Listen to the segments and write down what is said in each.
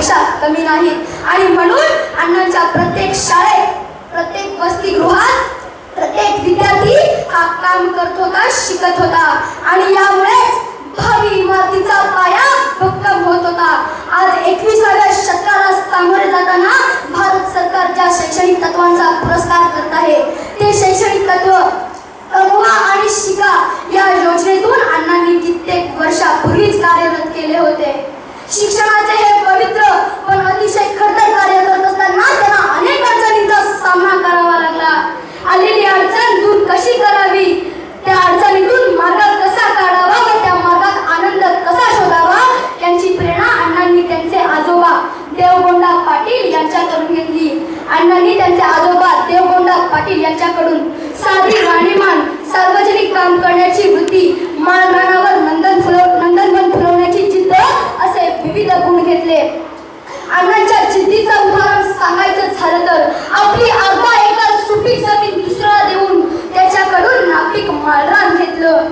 अण्णांपेक्षा कमी नाहीत आणि म्हणून अण्णांच्या प्रत्येक शाळेत प्रत्येक वसतिगृहात प्रत्येक विद्यार्थी हा काम करत होता शिकत होता. आणि यामुळेच भावी इमारतीचा पाया भक्कम होत होता. आज एकविसाव्या शतकाला सामोरे जाताना भारत सरकार ज्या शैक्षणिक तत्वांचा पुरस्कार करत आहे ते शैक्षणिक तत्व पाटील यांच्याकडून घेतली अण्णांनी त्यांचे आजोबा देवगोंडा पाटील यांच्याकडून साधी राणीमान सार्वजनिक काम करण्याची वृत्ती माळरानावर नंदन फुलव नंदनवन फुलवण्याची जिद्द असे विविध गुण घेतले. अण्णांच्या जिद्दीचं उदाहरण सांगायचं झालं तर आपली अर्धा एकर सुपीक जमीन दुसरा देऊन त्याच्याकडून नापिक माळरान घेतलं.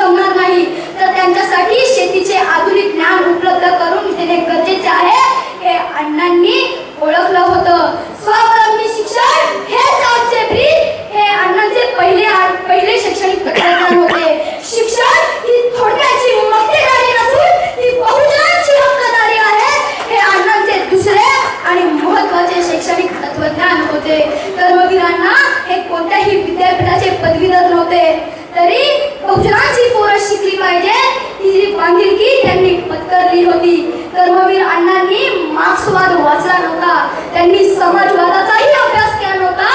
जमणार नाही. तर त्यांच्यासाठी शेतीचे आधुनिक ज्ञान उपलब्ध करून देणे गरजेचे आहे हे अण्णांनी ओळखलं होतं. स्वावलंबी शिक्षण हेच आमचे ब्रीद हे अण्णांचे पहिले पहिले शैक्षणिक तत्वज्ञान होते. शिक्षण ही थोडक्याची मक्तेदारी नसून ती बहुजनांची हक्कदारी आहे. हे अण्णांचे दुसरे आणि महत्त्वाचे शैक्षणिक तत्वज्ञान होते. कर्मवीरांना हे कोणत्याही विद्यापीठाचे पदवीधर नव्हते. तरी बहुजनांची पोरं शिकली पाहिजे. ही जी बांधिलकी त्यांनी पत्करली होती. कर्मवीर अण्णांनी मार्क्सवाद वाचला नव्हता. त्यांनी समाजवादाचाही अभ्यास केला नव्हता.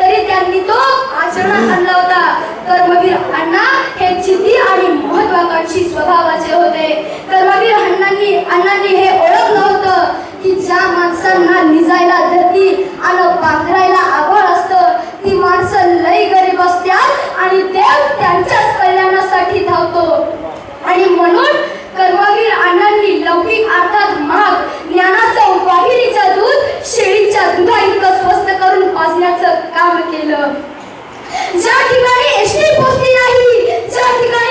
तरी त्यांनी तो आचरणात आणला होता. कर्मवीर अण्णा हे जिद्दी आणि महत्वाकांक्षी स्वभावाचे होते. कर्मवीर अण्णांनी अण्णांनी हे महाग ज्ञानाचं वाहिनीचं दूध शेळीच्या दुधा इतकं स्वस्त करून पाजण्याचं काम केलं. ज्या ठिकाणी एसटी पोचली नाही ज्या ठिकाणी